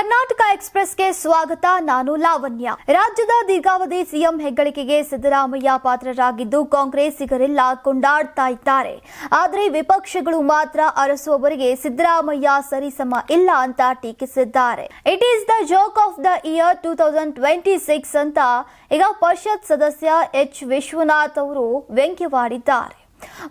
ಕರ್ನಾಟಕ ಎಕ್ಸ್ಪ್ರೆಸ್ಗೆ ಸ್ವಾಗತ ನಾನು ಲಾವಣ್ಯ. ರಾಜ್ಯದ ದೀರ್ಘಾವಧಿ ಸಿಎಂ ಹೆಗ್ಗಳಿಕೆಗೆ ಸಿದ್ದರಾಮಯ್ಯ ಪಾತ್ರರಾಗಿದ್ದು ಕಾಂಗ್ರೆಸ್ಸಿಗರೆಲ್ಲ ಕೊಂಡಾಡ್ತಾ ಇದ್ದಾರೆ. ಆದರೆ ವಿಪಕ್ಷಗಳು ಮಾತ್ರ ಅರಸುವವರಿಗೆ ಸಿದ್ದರಾಮಯ್ಯ ಸರಿಸಮ ಇಲ್ಲ ಅಂತ ಟೀಕಿಸಿದ್ದಾರೆ. It is the joke of the year two thousand twenty six ಅಂತ ಈಗ ಪರಿಷತ್ ಸದಸ್ಯ ಎಚ್ ವಿಶ್ವನಾಥ್ ಅವರು ವ್ಯಂಗ್ಯವಾಡಿದ್ದಾರೆ.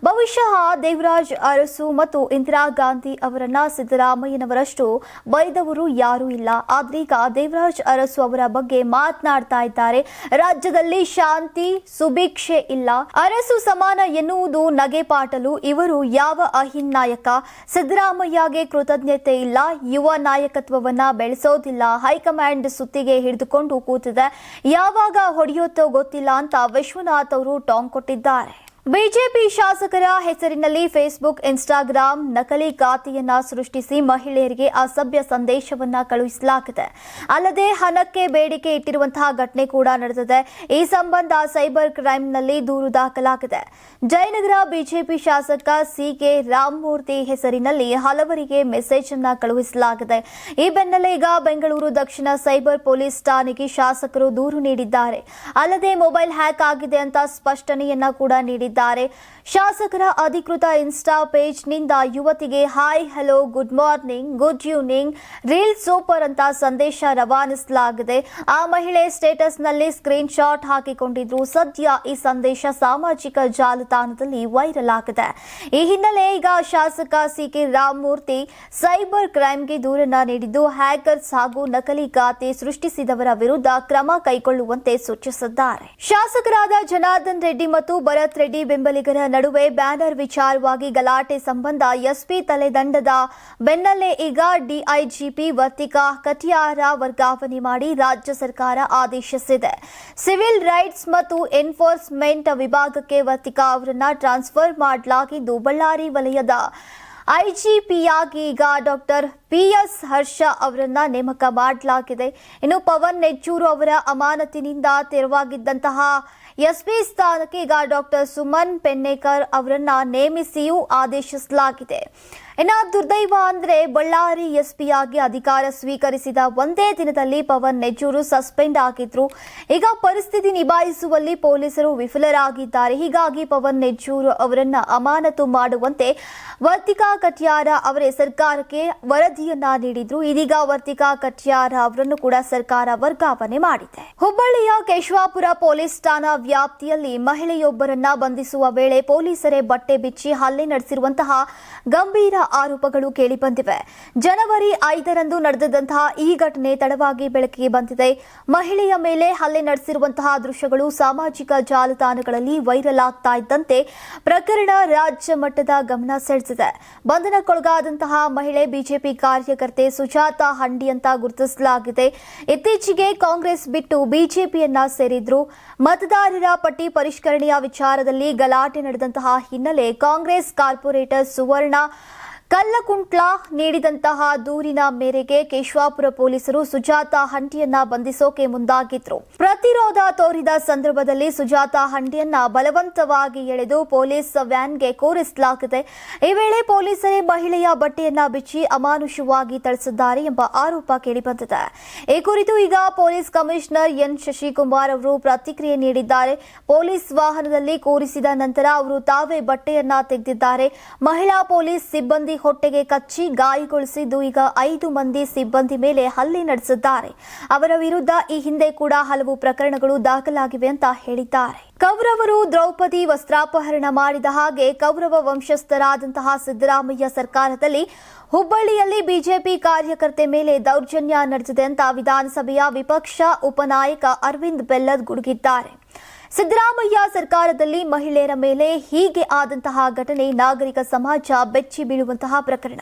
ಬಹುಶಃ ದೇವರಾಜ್ ಅರಸು ಮತ್ತು ಇಂದಿರಾ ಗಾಂಧಿ ಅವರನ್ನ ಸಿದ್ದರಾಮಯ್ಯನವರಷ್ಟು ಬೈದವರು ಯಾರೂ ಇಲ್ಲ. ಆದ್ರೀಗ ದೇವರಾಜ್ ಅರಸು ಅವರ ಬಗ್ಗೆ ಮಾತನಾಡ್ತಾ ಇದ್ದಾರೆ. ರಾಜ್ಯದಲ್ಲಿ ಶಾಂತಿ, ಸುಭಿಕ್ಷೆ ಇಲ್ಲ. ಅರಸು ಸಮಾನ ಎನ್ನುವುದು ನಗೆಪಾಟಲು ಇವರು ಯಾವ ಅಹಿನ್ ನಾಯಕ ಸಿದ್ದರಾಮಯ್ಯಗೆ ಕೃತಜ್ಞತೆ ಇಲ್ಲ. ಯುವ ನಾಯಕತ್ವವನ್ನ ಬೆಳೆಸೋದಿಲ್ಲ. ಹೈಕಮಾಂಡ್ ಸುತ್ತಿಗೆ ಹಿಡಿದುಕೊಂಡು ಕೂತಿದೆ. ಯಾವಾಗ ಹೊಡೆಯುತ್ತೋ ಗೊತ್ತಿಲ್ಲ ಅಂತ ವಿಶ್ವನಾಥ್ ಅವರು ಟಾಂಗ್ ಕೊಟ್ಟಿದ್ದಾರೆ. ಬಿಜೆಪಿ ಶಾಸಕರ ಹೆಸರಿನಲ್ಲಿ ಫೇಸ್ಬುಕ್, ಇನ್ಸ್ಟಾಗ್ರಾಂ ನಕಲಿ ಖಾತೆಯನ್ನ ಸೃಷ್ಟಿಸಿ ಮಹಿಳೆಯರಿಗೆ ಅಸಭ್ಯ ಸಂದೇಶವನ್ನ ಕಳುಹಿಸಲಾಗಿದೆ. ಅಲ್ಲದೆ ಹಣಕ್ಕೆ ಬೇಡಿಕೆ ಇಟ್ಟಿರುವಂತಹ ಘಟನೆ ಕೂಡ ನಡೆದಿದೆ. ಈ ಸಂಬಂಧ ಸೈಬರ್ ಕ್ರೈಂನಲ್ಲಿ ದೂರು ದಾಖಲಾಗಿದೆ. ಜಯನಗರ ಬಿಜೆಪಿ ಶಾಸಕ ಸಿಕೆ ರಾಮಮೂರ್ತಿ ಹೆಸರಿನಲ್ಲಿ ಹಲವರಿಗೆ ಮೆಸೇಜ್ ಅನ್ನ ಕಳುಹಿಸಲಾಗಿದೆ. ಈ ಬೆನ್ನಲ್ಲೇ ಈಗ ಬೆಂಗಳೂರು ದಕ್ಷಿಣ ಸೈಬರ್ ಪೊಲೀಸ್ ಠಾಣೆಗೆ ಶಾಸಕರು ದೂರು ನೀಡಿದ್ದಾರೆ. ಅಲ್ಲದೆ ಮೊಬೈಲ್ ಹ್ಯಾಕ್ ಆಗಿದೆ ಅಂತ ಸ್ಪಷ್ಟನೆಯನ್ನ ಕೂಡ ನೀಡಿದ್ದಾರೆ. ಶಾಸಕರ ಅಧಿಕೃತ ಇನ್ಸ್ಟಾ ಪೇಜ್ನಿಂದ ಯುವತಿಗೆ hi, hello, good morning, good evening reel super ಅಂತ ಸಂದೇಶ ರವಾನಿಸಲಾಗಿದೆ. ಆ ಮಹಿಳೆ ಸ್ಟೇಟಸ್ನಲ್ಲಿ ಸ್ಕ್ರೀನ್ ಶಾಟ್ ಹಾಕಿಕೊಂಡಿದ್ರು ಸದ್ಯ ಈ ಸಂದೇಶ ಸಾಮಾಜಿಕ ಜಾಲತಾಣದಲ್ಲಿ ವೈರಲ್ ಆಗಿದೆ. ಈ ಹಿನ್ನೆಲೆ ಈಗ ಶಾಸಕ ಸಿಕೆ ರಾಮಮೂರ್ತಿ ಸೈಬರ್ ಕ್ರೈಂಗೆ ದೂರನ್ನ ನೀಡಿದ್ದು, ಹ್ಯಾಕರ್ಸ್ ಹಾಗೂ ನಕಲಿ ಖಾತೆ ಸೃಷ್ಟಿಸಿದವರ ವಿರುದ್ಧ ಕ್ರಮ ಕೈಗೊಳ್ಳುವಂತೆ ಸೂಚಿಸಿದ್ದಾರೆ. ಶಾಸಕರಾದ ಜನಾರ್ದನ್ ರೆಡ್ಡಿ ಮತ್ತು ಭರತ್ ರೆಡ್ಡಿ ಬೆಂಬಲಿಗರ ನಡುವೆ ಬ್ಯಾನರ್ ವಿಚಾರವಾಗಿ ಗಲಾಟೆ ಸಂಬಂಧ ಎಸ್ಪಿ ತಲೆದಂಡದ ಬೆನ್ನಲ್ಲೇ ಈಗ ಡಿಐಜಿಪಿ ವರ್ತಿಕಾ ಕಟಿಯಾರ ವರ್ಗಾವಣೆ ಮಾಡಿ ರಾಜ್ಯ ಸರ್ಕಾರ ಆದೇಶಿಸಿದೆ. ಸಿವಿಲ್ ರೈಟ್ಸ್ ಮತ್ತು ಎನ್ಫೋರ್ಸ್ಮೆಂಟ್ ವಿಭಾಗಕ್ಕೆ ವರ್ತಿಕಾ ಅವರನ್ನು ಟ್ರಾನ್ಸ್ಫರ್ ಮಾಡಲಾಗಿದ್ದು ಬಳ್ಳಾರಿ ವಲಯದ ಐಜಿಪಿಯಾಗಿ ಈಗ ಡಾಕ್ಟರ್ ಪಿ ಎಸ್ ಹರ್ಷ ಅವರನ್ನ ನೇಮಕ ಮಾಡಲಾಗಿದೆ. ಇನ್ನು ಪವನ್ ನೆಚ್ಚೂರು ಅವರ ಅಮಾನತಿನಿಂದ ತೆರವಾಗಿದ್ದಂತಹ ಎಸ್ಪಿ ಸ್ಥಾನಕ್ಕೆ ಈಗ ಡಾಕ್ಟರ್ ಸುಮನ್ ಪೆನ್ನೇಕರ್ ಅವರನ್ನ ನೇಮಿಸಿಯೂ ಆದೇಶಿಸಲಾಗಿದೆ. ಇನ್ನು ದುರ್ದೈವ ಅಂದ್ರೆ ಬಳ್ಳಾರಿ ಎಸ್ಪಿಯಾಗಿ ಅಧಿಕಾರ ಸ್ವೀಕರಿಸಿದ ಒಂದೇ ದಿನದಲ್ಲಿ ಪವನ್ ನೆಜ್ಜೂರು ಸಸ್ಪೆಂಡ್ ಆಗಿದ್ರು. ಈಗ ಪರಿಸ್ಥಿತಿ ನಿಭಾಯಿಸುವಲ್ಲಿ ಪೊಲೀಸರು ವಿಫಲರಾಗಿದ್ದಾರೆ. ಹೀಗಾಗಿ ಪವನ್ ನೆಜ್ಜೂರು ಅವರನ್ನ ಅಮಾನತು ಮಾಡುವಂತೆ ವರ್ತಿಕಾ ಕಟ್ಯಾರ ಅವರೇ ಸರ್ಕಾರಕ್ಕೆ ವರದಿಯನ್ನ ನೀಡಿದ್ರು. ಇದೀಗ ವರ್ತಿಕಾ ಕಟ್ಯಾರ ಅವರನ್ನು ಕೂಡ ಸರ್ಕಾರ ವರ್ಗಾವಣೆ ಮಾಡಿದೆ. ಹುಬ್ಬಳ್ಳಿಯ ಕೇಶವಾಪುರ ಪೊಲೀಸ್ ಠಾಣಾ ವ್ಯಾಪ್ತಿಯಲ್ಲಿ ಮಹಿಳೆಯೊಬ್ಬರನ್ನ ಬಂಧಿಸುವ ವೇಳೆ ಪೊಲೀಸರೇ ಬಟ್ಟೆ ಬಿಚ್ಚಿ ಹಲ್ಲೆ ನಡೆಸಿರುವಂತಹ ಗಂಭೀರ ಆರೋಪಗಳು ಕೇಳಿಬಂದಿವೆ. ಜನವರಿ ಐದರಂದು ನಡೆದಂತಹ ಈ ಘಟನೆ ತಡವಾಗಿ ಬೆಳಕಿಗೆ ಬಂದಿದೆ. ಮಹಿಳೆಯ ಮೇಲೆ ಹಲ್ಲೆ ನಡೆಸಿರುವಂತಹ ದೃಶ್ಯಗಳು ಸಾಮಾಜಿಕ ಜಾಲತಾಣಗಳಲ್ಲಿ ವೈರಲ್ ಆಗ್ತಾ ಇದ್ದಂತೆ ಪ್ರಕರಣ ರಾಜ್ಯ ಮಟ್ಟದ ಗಮನ ಸೆಳೆದಿದೆ. ಬಂಧನಕ್ಕೊಳಗಾದಂತಹ ಮಹಿಳೆ ಬಿಜೆಪಿ ಕಾರ್ಯಕರ್ತೆ ಸುಜಾತ ಹಂಡಿ ಅಂತ ಗುರುತಿಸಲಾಗಿದೆ. ಇತ್ತೀಚೆಗೆ ಕಾಂಗ್ರೆಸ್ ಬಿಟ್ಟು ಬಿಜೆಪಿಯನ್ನ ಸೇರಿದ್ರು. ಮತದಾರರ ಪಟ್ಟಿ ಪರಿಷ್ಕರಣೆಯ ವಿಚಾರದಲ್ಲಿ ಗಲಾಟೆ ನಡೆದಂತಹ ಹಿನ್ನೆಲೆ ಕಾಂಗ್ರೆಸ್ ಕಾರ್ಪೊರೇಟರ್ ಸುವರ್ಣ ಕಲ್ಲಕುಂಟ್ಲ ನೀಡಿದಂತಹ ದೂರಿನ ಮೇರೆಗೆ ಕೇಶವಾಪುರ ಪೊಲೀಸರು ಸುಜಾತ ಹಂಡಿಯನ್ನ ಬಂಧಿಸೋಕೆ ಮುಂದಾಗಿದ್ರು. ಪ್ರತಿರೋಧ ತೋರಿದ ಸಂದರ್ಭದಲ್ಲಿ ಸುಜಾತ ಹಂಡಿಯನ್ನ ಬಲವಂತವಾಗಿ ಎಳೆದು ಪೊಲೀಸ್ ವ್ಯಾನ್ಗೆ ಕೂರಿಸಲಾಗಿದೆ. ಈ ವೇಳೆ ಪೊಲೀಸರೇ ಮಹಿಳೆಯ ಬಟ್ಟೆಯನ್ನ ಬಿಚ್ಚಿ ಅಮಾನುಷವಾಗಿ ತಳಿಸಿದ್ದಾರೆ ಎಂಬ ಆರೋಪ ಕೇಳಿಬಂದಿದೆ. ಈ ಕುರಿತು ಈಗ ಪೊಲೀಸ್ ಕಮಿಷನರ್ ಎನ್. ಶಶಿಕುಮಾರ್ ಅವರು ಪ್ರತಿಕ್ರಿಯೆ ನೀಡಿದ್ದಾರೆ. ಪೊಲೀಸ್ ವಾಹನದಲ್ಲಿ ಕೂರಿಸಿದ ನಂತರ ಅವರು ತಾವೇ ಬಟ್ಟೆಯನ್ನ ತೆಗೆದಿದ್ದಾರೆ. ಮಹಿಳಾ ಪೊಲೀಸ್ ಸಿಬ್ಬಂದಿ ಹೊಟ್ಟೆಗೆ ಕಚ್ಚಿ ಗಾಯಗೊಳಿಸಿದ್ದು ಈಗ ಐದು ಮಂದಿ ಸಿಬ್ಬಂದಿ ಮೇಲೆ ಹಲ್ಲೆ ನಡೆಸಿದ್ದಾರೆ. ಅವರ ವಿರುದ್ಧ ಈ ಹಿಂದೆ ಕೂಡ ಹಲವು ಪ್ರಕರಣಗಳು ದಾಖಲಾಗಿವೆ ಅಂತ ಹೇಳಿದ್ದಾರೆ. ಕೌರವರು ದ್ರೌಪದಿ ವಸ್ತ್ರಾಪಹರಣ ಮಾಡಿದ ಹಾಗೆ ಕೌರವ ವಂಶಸ್ಥರಾದಂತಹ ಸಿದ್ದರಾಮಯ್ಯ ಸರ್ಕಾರದಲ್ಲಿ ಹುಬ್ಬಳ್ಳಿಯಲ್ಲಿ ಬಿಜೆಪಿ ಕಾರ್ಯಕರ್ತೆ ಮೇಲೆ ದೌರ್ಜನ್ಯ ನಡೆಸಿದೆ ಅಂತ ವಿಧಾನಸಭೆಯ ವಿಪಕ್ಷ ಉಪನಾಯಕ ಅರವಿಂದ್ ಬೆಲ್ಲದ್ ಗುಡುಗಿದ್ದಾರೆ. ಸಿದ್ದರಾಮಯ್ಯ ಸರ್ಕಾರದಲ್ಲಿ ಮಹಿಳೆಯರ ಮೇಲೆ ಹೀಗೆ ಆದಂತಹ ಘಟನೆ, ನಾಗರಿಕ ಸಮಾಜ ಬೆಚ್ಚಿ ಬೀಳುವಂತಹ ಪ್ರಕರಣ.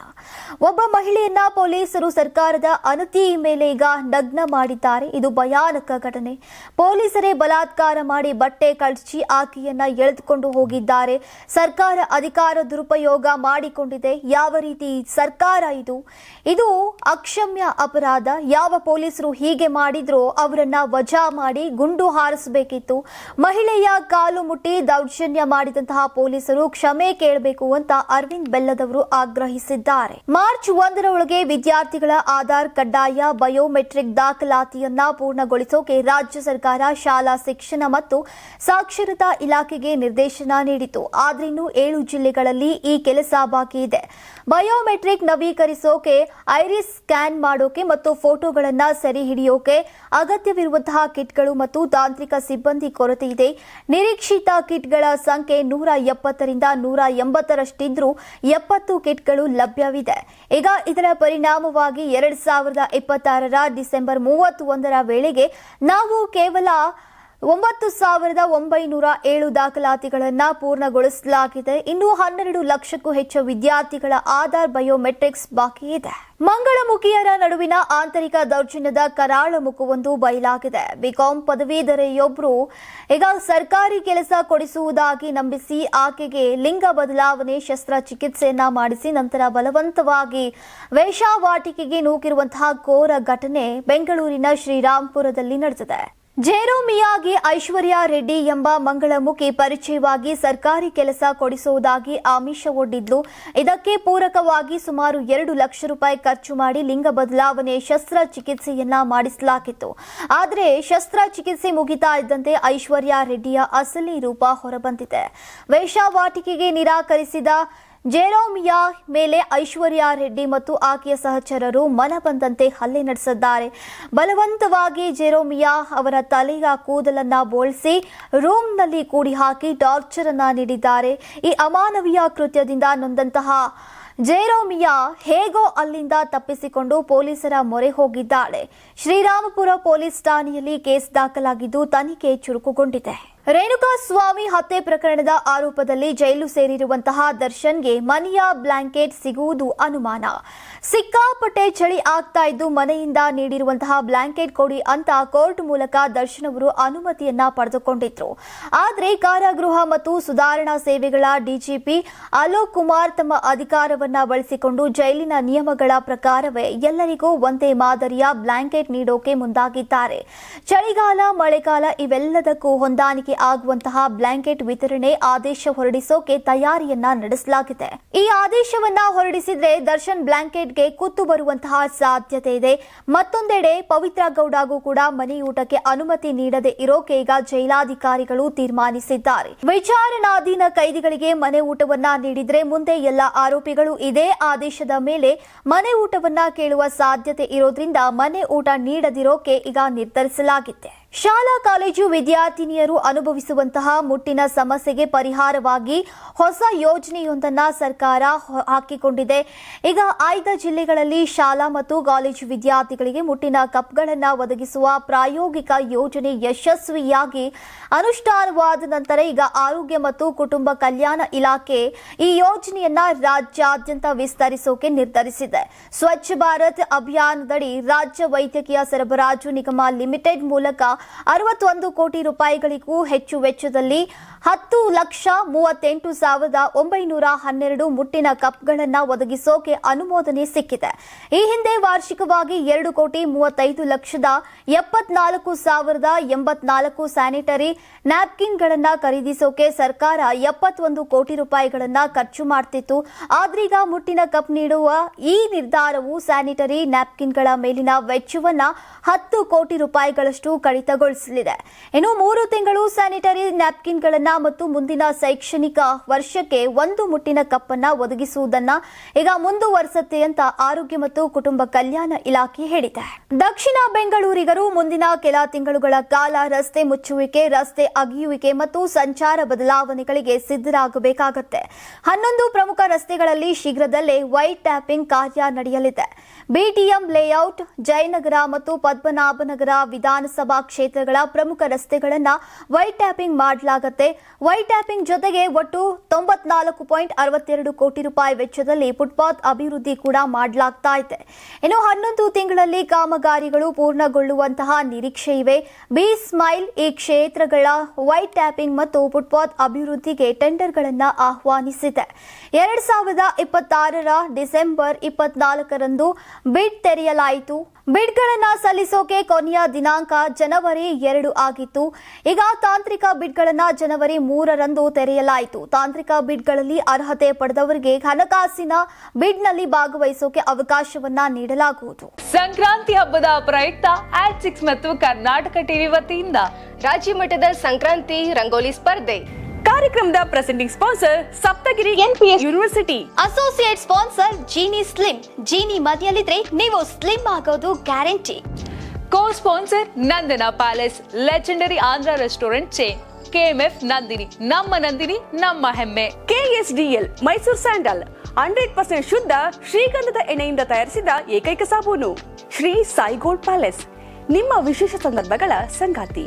ಒಬ್ಬ ಮಹಿಳೆಯನ್ನ ಪೊಲೀಸರು ಸರ್ಕಾರದ ಅನತಿ ಮೇಲೆ ಈಗ ನಗ್ನ ಮಾಡಿದ್ದಾರೆ. ಇದು ಭಯಾನಕ ಘಟನೆ. ಪೊಲೀಸರೇ ಬಲಾತ್ಕಾರ ಮಾಡಿ ಬಟ್ಟೆ ಕಳಚಿ ಆಕೆಯನ್ನ ಎಳೆದುಕೊಂಡು ಹೋಗಿದ್ದಾರೆ. ಸರ್ಕಾರ ಅಧಿಕಾರ ದುರುಪಯೋಗ ಮಾಡಿಕೊಂಡಿದೆ. ಯಾವ ರೀತಿ ಸರ್ಕಾರ ಇದು? ಇದು ಅಕ್ಷಮ್ಯ ಅಪರಾಧ. ಯಾವ ಪೊಲೀಸರು ಹೀಗೆ ಮಾಡಿದ್ರೋ ಅವರನ್ನ ವಜಾ ಮಾಡಿ ಗುಂಡು ಹಾರಿಸಬೇಕಿತ್ತು. ಮಹಿಳೆಯ ಕಾಲು ಮುಟ್ಟಿ ದೌರ್ಜನ್ಯ ಮಾಡಿದಂತಹ ಪೊಲೀಸರು ಕ್ಷಮೆ ಕೇಳಬೇಕು ಅಂತ ಅರವಿಂದ್ ಬೆಲ್ಲದವರು ಆಗ್ರಹಿಸಿದ್ದಾರೆ. ಮಾರ್ಚ್ ಒಂದರ ಒಳಗೆ ವಿದ್ಯಾರ್ಥಿಗಳ ಆಧಾರ್ ಕಡ್ಡಾಯ ಬಯೋಮೆಟ್ರಿಕ್ ದಾಖಲಾತಿಯನ್ನ ಪೂರ್ಣಗೊಳಿಸೋಕೆ ರಾಜ್ಯ ಸರ್ಕಾರ ಶಾಲಾ ಶಿಕ್ಷಣ ಮತ್ತು ಸಾಕ್ಷರತಾ ಇಲಾಖೆಗೆ ನಿರ್ದೇಶನ ನೀಡಿತು ಆದ್ರೆ ಇನ್ನು ಏಳು ಜಿಲ್ಲೆಗಳಲ್ಲಿ ಈ ಕೆಲಸ ಬಾಕಿ ಇದೆ. ಬಯೋಮೆಟ್ರಿಕ್ ನವೀಕರಿಸೋಕೆ, ಐರಿಸ್ ಸ್ಕ್ಯಾನ್ ಮಾಡೋಕೆ ಮತ್ತು ಫೋಟೋಗಳನ್ನ ಸೆರೆ ಹಿಡಿಯೋಕೆ ಅಗತ್ಯವಿರುವಂತಹ ಕಿಟ್ಗಳು ಮತ್ತು ತಾಂತ್ರಿಕ ಸಿಬ್ಬಂದಿ ಕೊರತೆ ಇದೆ. ನಿರೀಕ್ಷಿತ ಕಿಟ್ಗಳ ಸಂಖ್ಯೆ ನೂರ ಎಪ್ಪತ್ತರಿಂದ ನೂರ ಎಂಬತ್ತರಷ್ಟಿದ್ರೂ ಎಪ್ಪತ್ತು ಕಿಟ್ಗಳು ಲಭ್ಯವಿದೆ. ಈಗ ಇದರ ಪರಿಣಾಮವಾಗಿ ಎರಡ್ ಸಾವಿರದ ಇಪ್ಪತ್ತಾರರ ಡಿಸೆಂಬರ್ ಮೂವತ್ತೊಂದರ ವೇಳೆಗೆ ನಾವು ಕೇವಲ ಒಂಬತ್ತು ಸಾವಿರದ ಒಂಬೈನೂರ ಏಳು ದಾಖಲಾತಿಗಳನ್ನು ಪೂರ್ಣಗೊಳಿಸಲಾಗಿದೆ. ಇನ್ನು ಹನ್ನೆರಡು ಲಕ್ಷಕ್ಕೂ ಹೆಚ್ಚು ವಿದ್ಯಾರ್ಥಿಗಳ ಆಧಾರ್ ಬಯೋಮೆಟ್ರಿಕ್ಸ್ ಬಾಕಿ ಇದೆ. ಮಂಗಳಮುಖಿಯರ ನಡುವಿನ ಆಂತರಿಕ ದೌರ್ಜನ್ಯದ ಕರಾಳ ಮುಖವೊಂದು ಬಯಲಾಗಿದೆ. ಬಿಕಾಂ ಪದವೀಧರೆಯೊಬ್ಬರು ಈಗ ಸರ್ಕಾರಿ ಕೆಲಸ ಕೊಡಿಸುವುದಾಗಿ ನಂಬಿಸಿ ಆಕೆಗೆ ಲಿಂಗ ಬದಲಾವಣೆ, ಶಸ್ತ್ರಚಿಕಿತ್ಸೆಯನ್ನ ಮಾಡಿಸಿ ನಂತರ ಬಲವಂತವಾಗಿ ವೇಷಾವಾಟಿಕೆಗೆ ನೂಕಿರುವಂತಹ ಘೋರ ಘಟನೆ ಬೆಂಗಳೂರಿನ ಶ್ರೀರಾಂಪುರದಲ್ಲಿ ನಡೆದಿದೆ. ಜೇರೋಮಿಯಾಗಿ ಐಶ್ವರ್ಯ ರೆಡ್ಡಿ ಎಂಬ ಮಂಗಳಮುಖಿ ಪರಿಚಯವಾಗಿ ಸರ್ಕಾರಿ ಕೆಲಸ ಕೊಡಿಸುವುದಾಗಿ ಆಮಿಷ ಒಡ್ಡಿದ್ಲು ಇದಕ್ಕೆ ಪೂರಕವಾಗಿ ಸುಮಾರು ಎರಡು ಲಕ್ಷ ರೂಪಾಯಿ ಖರ್ಚು ಮಾಡಿ ಲಿಂಗ ಬದಲಾವಣೆ ಶಸ್ತ್ರಚಿಕಿತ್ಸೆಯನ್ನ ಮಾಡಿಸಲಾಗಿತ್ತು. ಆದರೆ ಶಸ್ತ್ರಚಿಕಿತ್ಸೆ ಮುಗಿತಾ ಇದ್ದಂತೆ ಐಶ್ವರ್ಯ ರೆಡ್ಡಿಯ ಅಸಲಿ ರೂಪ ಹೊರಬಂದಿದೆ. ವೇಷಾವಾಟಿಕೆಗೆ ನಿರಾಕರಿಸಿದ ಜೆರೋಮಿಯಾ ಮೇಲೆ ಐಶ್ವರ್ಯ ರೆಡ್ಡಿ ಮತ್ತು ಆಕೆಯ ಸಹಚರರು ಮನ ಬಂದಂತೆ ಹಲ್ಲೆ ನಡೆಸಿದ್ದಾರೆ. ಬಲವಂತವಾಗಿ ಜೆರೋಮಿಯಾ ಅವರ ತಲೆಯ ಕೂದಲನ್ನ ಬೋಳಿಸಿ ರೂಮ್ನಲ್ಲಿ ಕೂಡಿ ಹಾಕಿ ಟಾರ್ಚರ್ ಅನ್ನ ನೀಡಿದ್ದಾರೆ. ಈ ಅಮಾನವೀಯ ಕೃತ್ಯದಿಂದ ನೊಂದಂತಹ ಜೇರೋಮಿಯಾ ಹೇಗೋ ಅಲ್ಲಿಂದ ತಪ್ಪಿಸಿಕೊಂಡು ಪೊಲೀಸರ ಮೊರೆ ಹೋಗಿದ್ದಾಳೆ. ಶ್ರೀರಾಮಪುರ ಪೊಲೀಸ್ ಠಾಣೆಯಲ್ಲಿ ಕೇಸ್ ದಾಖಲಾಗಿದ್ದು ತನಿಖೆ ಚುರುಕುಗೊಂಡಿದೆ. ರೇಣುಕಾ ಸ್ವಾಮಿ ಹತ್ಯೆ ಪ್ರಕರಣದ ಆರೋಪದಲ್ಲಿ ಜೈಲು ಸೇರಿರುವಂತಹ ದರ್ಶನ್ಗೆ ಮನೆಯ ಬ್ಲಾಂಕೆಟ್ ಸಿಗುವುದು ಅನುಮಾನ. ಸಿಕ್ಕಾಪಟ್ಟೆ ಚಳಿ ಆಗ್ತಾ ಇದ್ದು ಮನೆಯಿಂದ ನೀಡಿರುವಂತಹ ಬ್ಲಾಂಕೆಟ್ ಕೊಡಿ ಅಂತ ಕೋರ್ಟ್ ಮೂಲಕ ದರ್ಶನ್ ಅವರು ಅನುಮತಿಯನ್ನ ಪಡೆದುಕೊಂಡಿದ್ರು. ಆದರೆ ಕಾರಾಗೃಹ ಮತ್ತು ಸುಧಾರಣಾ ಸೇವೆಗಳ ಡಿಜಿಪಿ ಅಲೋಕ್ ಕುಮಾರ್ ತಮ್ಮ ಅಧಿಕಾರವನ್ನ ಬಳಸಿಕೊಂಡು ಜೈಲಿನ ನಿಯಮಗಳ ಪ್ರಕಾರವೇ ಎಲ್ಲರಿಗೂ ಒಂದೇ ಮಾದರಿಯ ಬ್ಲಾಂಕೆಟ್ ನೀಡೋಕೆ ಮುಂದಾಗಿದ್ದಾರೆ. ಚಳಿಗಾಲ, ಮಳೆಗಾಲ ಇವೆಲ್ಲದಕ್ಕೂ ಹೊಂದಾಣಿಕೆ ಆಗುವಂತಹ ಬ್ಲಾಂಕೆಟ್ ವಿತರಣೆ ಆದೇಶ ಹೊರಡಿಸೋಕೆ ತಯಾರಿಯನ್ನ ನಡೆಸಲಾಗಿದೆ. ಈ ಆದೇಶವನ್ನ ಹೊರಡಿಸಿದ್ರೆ ದರ್ಶನ್ ಬ್ಲಾಂಕೆಟ್ಗೆ ಕುತ್ತು ಬರುವಂತಹ ಸಾಧ್ಯತೆ ಇದೆ. ಮತ್ತೊಂದೆಡೆ ಪವಿತ್ರ ಗೌಡಗೂ ಕೂಡ ಮನೆಯೂಟಕ್ಕೆ ಅನುಮತಿ ನೀಡದೆ ಇರೋಕೆ ಈಗ ಜೈಲಾಧಿಕಾರಿಗಳು ತೀರ್ಮಾನಿಸಿದ್ದಾರೆ. ವಿಚಾರಣಾಧೀನ ಕೈದಿಗಳಿಗೆ ಮನೆ ಊಟವನ್ನ ನೀಡಿದ್ರೆ ಮುಂದೆ ಎಲ್ಲ ಆರೋಪಿಗಳು ಇದೇ ಆದೇಶದ ಮೇಲೆ ಮನೆ ಊಟವನ್ನ ಕೇಳುವ ಸಾಧ್ಯತೆ ಇರೋದ್ರಿಂದ ಮನೆ ಊಟ ನೀಡದಿರೋಕೆ ಈಗ ನಿರ್ಧರಿಸಲಾಗಿದೆ. ಶಾಲಾ ಕಾಲೇಜು ವಿದ್ಯಾರ್ಥಿನಿಯರು ಅನುಭವಿಸುವಂತಹ ಮುಟ್ಟಿನ ಸಮಸ್ಯೆಗೆ ಪರಿಹಾರವಾಗಿ ಹೊಸ ಯೋಜನೆಯೊಂದನ್ನು ಸರ್ಕಾರ ಹಾಕಿಕೊಂಡಿದೆ. ಈಗ ಆಯ್ದ ಜಿಲ್ಲೆಗಳಲ್ಲಿ ಶಾಲಾ ಮತ್ತು ಕಾಲೇಜು ವಿದ್ಯಾರ್ಥಿಗಳಿಗೆ ಮುಟ್ಟಿನ ಕಪ್ಗಳನ್ನು ಒದಗಿಸುವ ಪ್ರಾಯೋಗಿಕ ಯೋಜನೆ ಯಶಸ್ವಿಯಾಗಿ ಅನುಷ್ಠಾನವಾದ ನಂತರ ಈಗ ಆರೋಗ್ಯ ಮತ್ತು ಕುಟುಂಬ ಕಲ್ಯಾಣ ಇಲಾಖೆ ಈ ಯೋಜನೆಯನ್ನ ರಾಜ್ಯಾದ್ಯಂತ ವಿಸ್ತರಿಸೋಕೆ ನಿರ್ಧರಿಸಿದೆ. ಸ್ವಚ್ಛ ಭಾರತ್ ಅಭಿಯಾನದಡಿ ರಾಜ್ಯ ವೈದ್ಯಕೀಯ ಸರಬರಾಜು ನಿಗಮ ಲಿಮಿಟೆಡ್ ಮೂಲಕ ಅರವತ್ತೊಂದು ಕೋಟಿ ರೂಪಾಯಿಗಳಿಗೂ ಹೆಚ್ಚು ವೆಚ್ಚದಲ್ಲಿ ಹತ್ತು ಲಕ್ಷ ಮೂವತ್ತೆಂಟು ಸಾವಿರದ ಒಂಬೈನೂರ ಹನ್ನೆರಡು ಮುಟ್ಟಿನ ಕಪ್ಗಳನ್ನು ಒದಗಿಸೋಕೆ ಅನುಮೋದನೆ ಸಿಕ್ಕಿದೆ. ಈ ಹಿಂದೆ ವಾರ್ಷಿಕವಾಗಿ ಎರಡು ಕೋಟಿ ಮೂವತ್ತೈದು ಲಕ್ಷದ ಎಪ್ಪತ್ನಾಲ್ಕು ಸಾವಿರದ ಎಂಬತ್ನಾಲ್ಕು ಸ್ಯಾನಿಟರಿ ನ್ಯಾಪ್ಕಿನ್ಗಳನ್ನು ಖರೀದಿಸೋಕೆ ಸರ್ಕಾರ ಎಪ್ಪತ್ತೊಂದು ಕೋಟಿ ರೂಪಾಯಿಗಳನ್ನು ಖರ್ಚು ಮಾಡ್ತಿತ್ತು. ಆದ್ರೀಗ ಮುಟ್ಟಿನ ಕಪ್ ನೀಡುವ ಈ ನಿರ್ಧಾರವು ಸ್ಯಾನಿಟರಿ ನ್ಯಾಪ್ಕಿನ್ಗಳ ಮೇಲಿನ ವೆಚ್ಚವನ್ನ ಹತ್ತು ಕೋಟಿ ರೂಪಾಯಿಗಳಷ್ಟು ಕಡಿತಗೊಳಿಸಲಿದೆ ಇನ್ನು ಮೂರು ತಿಂಗಳು ಸ್ಯಾನಿಟರಿ ನ್ಯಾಪ್ಕಿನ್ಗಳನ್ನ ಮತ್ತು ಮುಂದಿನ ಶೈಕ್ಷಣಿಕ ವರ್ಷಕ್ಕೆ ಒಂದು ಮುಟ್ಟಿನ ಕಪ್ಪನ್ನು ಒದಗಿಸುವುದನ್ನ ಈಗ ಮುಂದುವರಿಸುತ್ತೆ ಅಂತ ಆರೋಗ್ಯ ಮತ್ತು ಕುಟುಂಬ ಕಲ್ಯಾಣ ಇಲಾಖೆ ಹೇಳಿದೆ. ದಕ್ಷಿಣ ಬೆಂಗಳೂರಿಗರು ಮುಂದಿನ ಕೆಲ ತಿಂಗಳುಗಳ ಕಾಲ ರಸ್ತೆ ಮುಚ್ಚುವಿಕೆ, ರಸ್ತೆ ಅಗಿಯುವಿಕೆ ಮತ್ತು ಸಂಚಾರ ಬದಲಾವಣೆಗಳಿಗೆ ಸಿದ್ಧರಾಗಬೇಕಾಗುತ್ತೆ. ಹನ್ನೊಂದು ಪ್ರಮುಖ ರಸ್ತೆಗಳಲ್ಲಿ ಶೀಘ್ರದಲ್ಲೇ ವೈಟ್ ಟ್ಯಾಪಿಂಗ್ ಕಾರ್ಯ ನಡೆಯಲಿದೆ. ಬಿಟಿಎಂ ಲೇಔಟ್, ಜಯನಗರ ಮತ್ತು ಪದ್ಮನಾಭನಗರ ವಿಧಾನಸಭಾ ಕ್ಷೇತ್ರಗಳ ಪ್ರಮುಖ ರಸ್ತೆಗಳನ್ನು ವೈಟ್ ಟ್ಯಾಪಿಂಗ್ ಮಾಡಲಾಗುತ್ತೆ. ವೈಟ್ ಟ್ಯಾಪಿಂಗ್ ಜೊತೆಗೆ ಒಟ್ಟು ತೊಂಬತ್ನಾಲ್ಕು ಪಾಯಿಂಟ್ ಅರವತ್ತೆರಡು ಕೋಟಿ ರೂಪಾಯಿ ವೆಚ್ಚದಲ್ಲಿ ಫುಟ್ಪಾತ್ ಅಭಿವೃದ್ಧಿ ಕೂಡ ಮಾಡಲಾಗ್ತಾ ಇದೆ. ಇನ್ನು ಹನ್ನೊಂದು ತಿಂಗಳಲ್ಲಿ ಕಾಮಗಾರಿಗಳು ಪೂರ್ಣಗೊಳ್ಳುವಂತಹ ನಿರೀಕ್ಷೆ ಇವೆ. ಬಿ ಸ್ಮೈಲ್ ಈ ಕ್ಷೇತ್ರಗಳ ವೈಟ್ ಟ್ಯಾಪಿಂಗ್ ಮತ್ತು ಫುಟ್ಪಾತ್ ಅಭಿವೃದ್ಧಿಗೆ ಟೆಂಡರ್ಗಳನ್ನು ಆಹ್ವಾನಿಸಿದೆ. ಎರಡ್ ಸಾವಿರದ ಇಪ್ಪತ್ತಾರರ ಡಿಸೆಂಬರ್ ಇಪ್ಪತ್ನಾಲ್ಕರಂದು ಬಿಡ್ ತೆರೆಯಲಾಯಿತು. ಬಿಡ್ಗಳನ್ನ ಸಲ್ಲಿಸೋಕೆ ಕೊನೆಯ ದಿನಾಂಕ ಜನವರಿ ಎರಡು ಆಗಿತ್ತು. ಈಗ ತಾಂತ್ರಿಕ ಬಿಡ್ಗಳನ್ನು ಜನವರಿ ಮೂರರಂದು ತೆರೆಯಲಾಯಿತು. ತಾಂತ್ರಿಕ ಬಿಡ್ಗಳಲ್ಲಿ ಅರ್ಹತೆ ಪಡೆದವರಿಗೆ ಹಣಕಾಸಿನ ಬಿಡ್ನಲ್ಲಿ ಭಾಗವಹಿಸೋಕೆ ಅವಕಾಶವನ್ನ ನೀಡಲಾಗುವುದು. ಸಂಕ್ರಾಂತಿ ಹಬ್ಬದ ಪ್ರಯುಕ್ತ ಆಟ್ ಸಿಕ್ಸ್ ಮತ್ತು ಕರ್ನಾಟಕ ಟಿವಿ ವತಿಯಿಂದ ರಾಜ್ಯ ಸಂಕ್ರಾಂತಿ ರಂಗೋಲಿ ಸ್ಪರ್ಧೆ. ಕಾರ್ಯಕ್ರಮದ presenting sponsor Saptagiri NPS university associate sponsor Jeeni slim Jeeni ಮನೆಯಲ್ಲಿದ್ರೆ ನೀವು ಸ್ಲಿಮ್ ಆಗೋದು guarantee co sponsor Nandana palace legendary Andhra restaurant chain KMF Nandini ನಮ್ಮ ನಂದಿನಿ ನಮ್ಮ ಹೆಮ್ಮೆ. KSDL Mysuru sandal hundred percent ಶುದ್ಧ ಶ್ರೀಗಂಧದ ಎಣ್ಣೆಯಿಂದ ತಯಾರಿಸಿದ ಏಕೈಕ ಸಾಬೂನು. ಶ್ರೀ ಸಾಯಿ ಗೋಲ್ಡ್ ಪ್ಯಾಲೇಸ್ ನಿಮ್ಮ ವಿಶೇಷ ಸಂದರ್ಭಗಳ ಸಂಗಾತಿ.